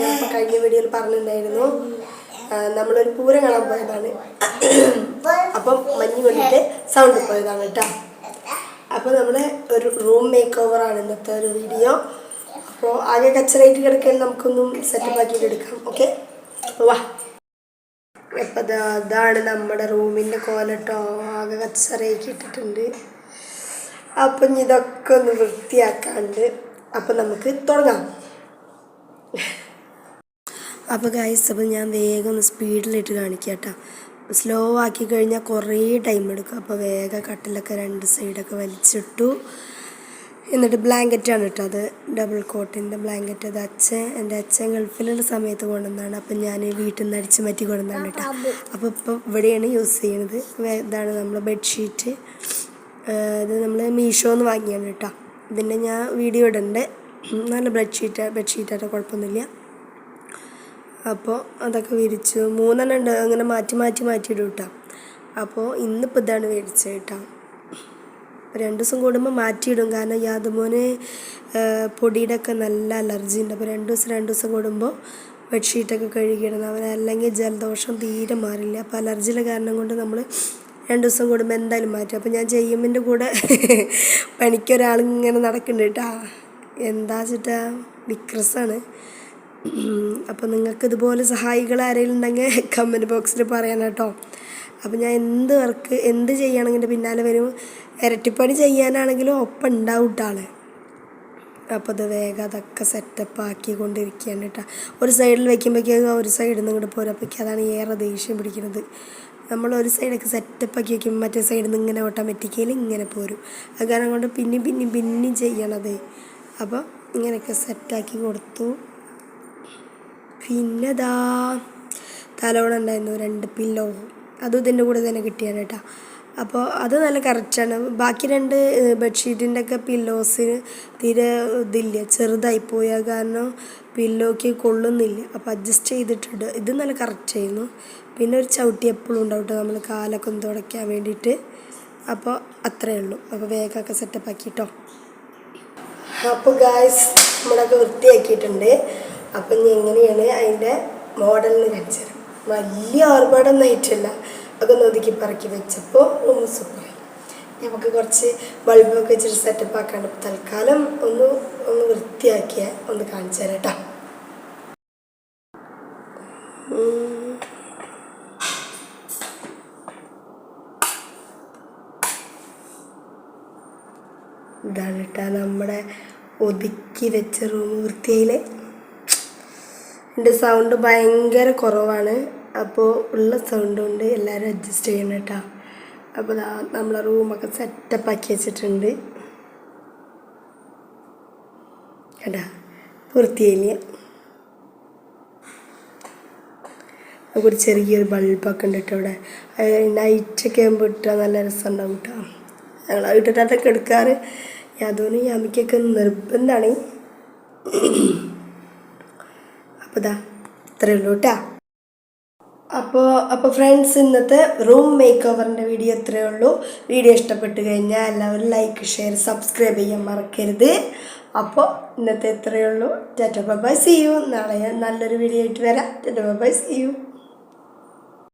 ഞാൻ ഇപ്പോൾ കഴിഞ്ഞ വീഡിയോയിൽ പറഞ്ഞിട്ടുണ്ടായിരുന്നു നമ്മളൊരു പൂരം കാണാൻ പോയതാണ്. അപ്പം മഞ്ഞ് കൊണ്ടിട്ട് സൗണ്ട് പോയതാണ് കേട്ടോ. അപ്പോൾ നമ്മുടെ ഒരു റൂം മേക്ക് ആണ് ഇന്നത്തെ ഒരു വീഡിയോ അപ്പോൾ ആകെ കച്ചറായിട്ട് കിടക്കാൻ നമുക്കൊന്നും സെറ്റപ്പ് ആക്കിയിട്ട് എടുക്കാം. ഓക്കെ വാ. അപ്പം അതാണ് നമ്മുടെ റൂമിന്റെ കോലട്ടോ ആകെ കച്ചറയൊക്കെ ഇട്ടിട്ടുണ്ട്. അപ്പം ഇതൊക്കെ ഒന്ന് വൃത്തിയാക്കാണ്ട് അപ്പം നമുക്ക് തുടങ്ങാം. അപ്പോൾ ഗൈസ് അപ്പോൾ ഞാൻ വേഗം ഒന്ന് സ്പീഡിലിട്ട് കാണിക്കാം കേട്ടോ സ്ലോ ആക്കി കഴിഞ്ഞാൽ കുറേ ടൈം എടുക്കും. അപ്പോൾ വേഗം കട്ടിലൊക്കെ രണ്ട് സൈഡൊക്കെ വലിച്ചിട്ടു. എന്നിട്ട് ബ്ലാങ്കറ്റാണ് കേട്ടോ അത്. ഡബിൾ കോട്ടിന്റെ ബ്ലാങ്കറ്റ് അത് അച്ഛൻ എന്റെ അച്ഛൻ ഗൾഫിലുള്ള സമയത്ത് കൊണ്ടുവന്നതാണ്. അപ്പം ഞാൻ വീട്ടിൽ നിന്ന് അടിച്ച് മാറ്റി കൊണ്ടുവന്നതാണ് കേട്ടോ അപ്പോൾ ഇപ്പോൾ ഇവിടെയാണ് യൂസ് ചെയ്യണത്. ഇതാണ് നമ്മൾ ബെഡ്ഷീറ്റ് ഇത് നമ്മൾ മീഷോ മീഷോന്ന് വാങ്ങിയാണ് കേട്ടോ ഇതിന്റെ ഞാൻ വീഡിയോ ഇടുന്നുണ്ട് നല്ല ബെഡ്ഷീറ്റ് ബെഡ്ഷീറ്റായിട്ട് കുഴപ്പമൊന്നുമില്ല. അപ്പോൾ അതൊക്കെ വിരിച്ചു. മൂന്നെണ്ണം ഉണ്ട്. അങ്ങനെ മാറ്റി മാറ്റി മാറ്റി ഇടും കേട്ടോ അപ്പോൾ ഇന്നിപ്പോൾ ഇതാണ് മേടിച്ചത് കേട്ടോ രണ്ട് ദിവസം കൂടുമ്പോൾ മാറ്റിയിടും കാരണം യാദമോന് പൊടിയുടെ ഒക്കെ നല്ല അലർജി ഉണ്ട്. അപ്പോൾ രണ്ട് ദിവസം രണ്ട് ദിവസം കൂടുമ്പോൾ ബെഡ്ഷീറ്റൊക്കെ കഴുകിയിടണം. അവൻ അല്ലെങ്കിൽ ജലദോഷം തീരെ മാറില്ല. അപ്പോൾ അലർജിയുടെ കാരണം കൊണ്ട് നമ്മൾ രണ്ട് ദിവസം കൂടുമ്പോൾ എന്തായാലും മാറ്റും. അപ്പോൾ ഞാൻ ചെയ്യുമ്മിന്റെ കൂടെ പണിക്കൊരാളിങ്ങനെ നടക്കുന്നുണ്ട് കേട്ടോ എന്താ വെച്ചിട്ടാ? വിക്രസാണ്. അപ്പോൾ നിങ്ങൾക്ക് ഇതുപോലെ സഹായികൾ ആരെങ്കിലും ഉണ്ടെങ്കിൽ കമന്റ് ബോക്സിൽ പറയണം കേട്ടോ. അപ്പോൾ ഞാൻ എന്ത് വർക്ക് എന്ത് ചെയ്യുകയാണെങ്കിൽ എന്റെ പിന്നാലെ വരും. ഇരട്ടിപ്പണി ചെയ്യാനാണെങ്കിലും ഒപ്പം ഉണ്ടാവും കേട്ടോ ആൾ. അപ്പോൾ അത് വേഗം അതൊക്കെ സെറ്റപ്പ് ആക്കി കൊണ്ടിരിക്കുകയാണ് കേട്ടോ ഒരു സൈഡിൽ വയ്ക്കുമ്പോഴേക്കും ഒരു സൈഡിൽ നിന്ന് ഇങ്ങോട്ട് പോരും. അപ്പോഴേക്കും അതാണ് ഏറെ ദേഷ്യം പിടിക്കുന്നത്. നമ്മൾ ഒരു സൈഡൊക്കെ സെറ്റപ്പ് ആക്കി വയ്ക്കുമ്പോൾ മറ്റേ സൈഡിൽ നിന്ന് ഇങ്ങനെ ഓട്ടോമാറ്റിക്കലി ഇങ്ങനെ പോരും. അത് കാരണം കൊണ്ട് പിന്നെയും പിന്നെയും പിന്നെയും ചെയ്യണതേ. അപ്പോൾ ഇങ്ങനെയൊക്കെ സെറ്റാക്കി കൊടുത്തു. പിന്നെ ദാ തലോണ ഉണ്ടായിരുന്നു രണ്ട് പില്ലോ അതും ഇതിന്റെ കൂടെ തന്നെ കിട്ടിയാണ് കേട്ടോ. അപ്പോൾ അത് നല്ല കറക്റ്റാണ്. ബാക്കി രണ്ട് ബെഡ്ഷീറ്റിന്റെ ഒക്കെ പില്ലോസിന് തീരെ ഇതില്ല. ചെറുതായി പോയ കാരണം പില്ലോക്ക് കൊള്ളുന്നില്ല. അപ്പോൾ അഡ്ജസ്റ്റ് ചെയ്തിട്ടുണ്ട്. ഇത് നല്ല കറക്റ്റ് ആയിരുന്നു പിന്നെ ഒരു ചവിട്ടി എപ്പോഴും ഉണ്ടാവും കേട്ടോ നമ്മൾ കാലൊക്കെ ഒന്ന് തുടയ്ക്കാൻ വേണ്ടിയിട്ട്. അപ്പോൾ അത്രയേ ഉള്ളൂ. അപ്പോൾ വേഗമൊക്കെ സെറ്റപ്പ് ആക്കിയിട്ടോ അപ്പോൾ ഗായ്സ് നമ്മളൊക്കെ വൃത്തിയാക്കിയിട്ടുണ്ട്. അപ്പം ഇനി എങ്ങനെയാണ് അതിന്റെ മോഡലിന് കാണിച്ചത് വലിയ ആർഭാടൊന്നും ആയിട്ടില്ല. ഒന്ന് ഒതുക്കി പറക്കി വെച്ചപ്പോൾ ഒന്ന് സൂപ്പറായി നമുക്ക് കുറച്ച് ബൾബൊക്കെ വെച്ചിട്ട് സെറ്റപ്പ് ആക്കാണ്ട് തൽക്കാലം ഒന്ന് ഒന്ന് വൃത്തിയാക്കിയ ഒന്ന് കാണിച്ചു തരാം കേട്ടോ ഇതാണ് കേട്ടോ നമ്മുടെ ഒതുക്കി വെച്ച റൂം വൃത്തിയായില്ലേ എന്റെ സൗണ്ട് ഭയങ്കര കുറവാണ്. അപ്പോൾ ഉള്ള സൗണ്ട് കൊണ്ട് എല്ലാവരും അഡ്ജസ്റ്റ് ചെയ്യണം കേട്ടോ. അപ്പോൾ നമ്മളെ റൂമൊക്കെ സെറ്റപ്പ് ആക്കി വെച്ചിട്ടുണ്ട്. കേട്ടാ പൂർത്തിയായില്ല? ഒരു ചെറിയൊരു ബൾബൊക്കെ ഉണ്ട് കേട്ടോ ഇവിടെ നൈറ്റൊക്കെ ആകുമ്പോൾ ഇട്ടാൽ നല്ല രസമുണ്ടാവും കേട്ടോ. ഞങ്ങൾ ഇട്ടിട്ടൊക്കെ എടുക്കാറ്. ഞാൻ യാമിക്കൊക്കെ നിർബന്ധമാണ് ഇത്രയേ ഉള്ളൂ കേട്ടോ അപ്പോൾ അപ്പോൾ ഫ്രണ്ട്സ് ഇന്നത്തെ റൂം മേക്ക് ഓവറിന്റെ വീഡിയോ ഇത്രയേ ഉള്ളൂ. വീഡിയോ ഇഷ്ടപ്പെട്ട് കഴിഞ്ഞാൽ എല്ലാവരും ലൈക്ക് ഷെയർ സബ്സ്ക്രൈബ് ചെയ്യാൻ മറക്കരുത്. അപ്പോൾ ഇന്നത്തെ ഇത്രയേ ഉള്ളൂ. ടാറ്റ ബൈ സി യു നാളെ നല്ലൊരു വീഡിയോ ആയിട്ട് വരാം. Tata by C U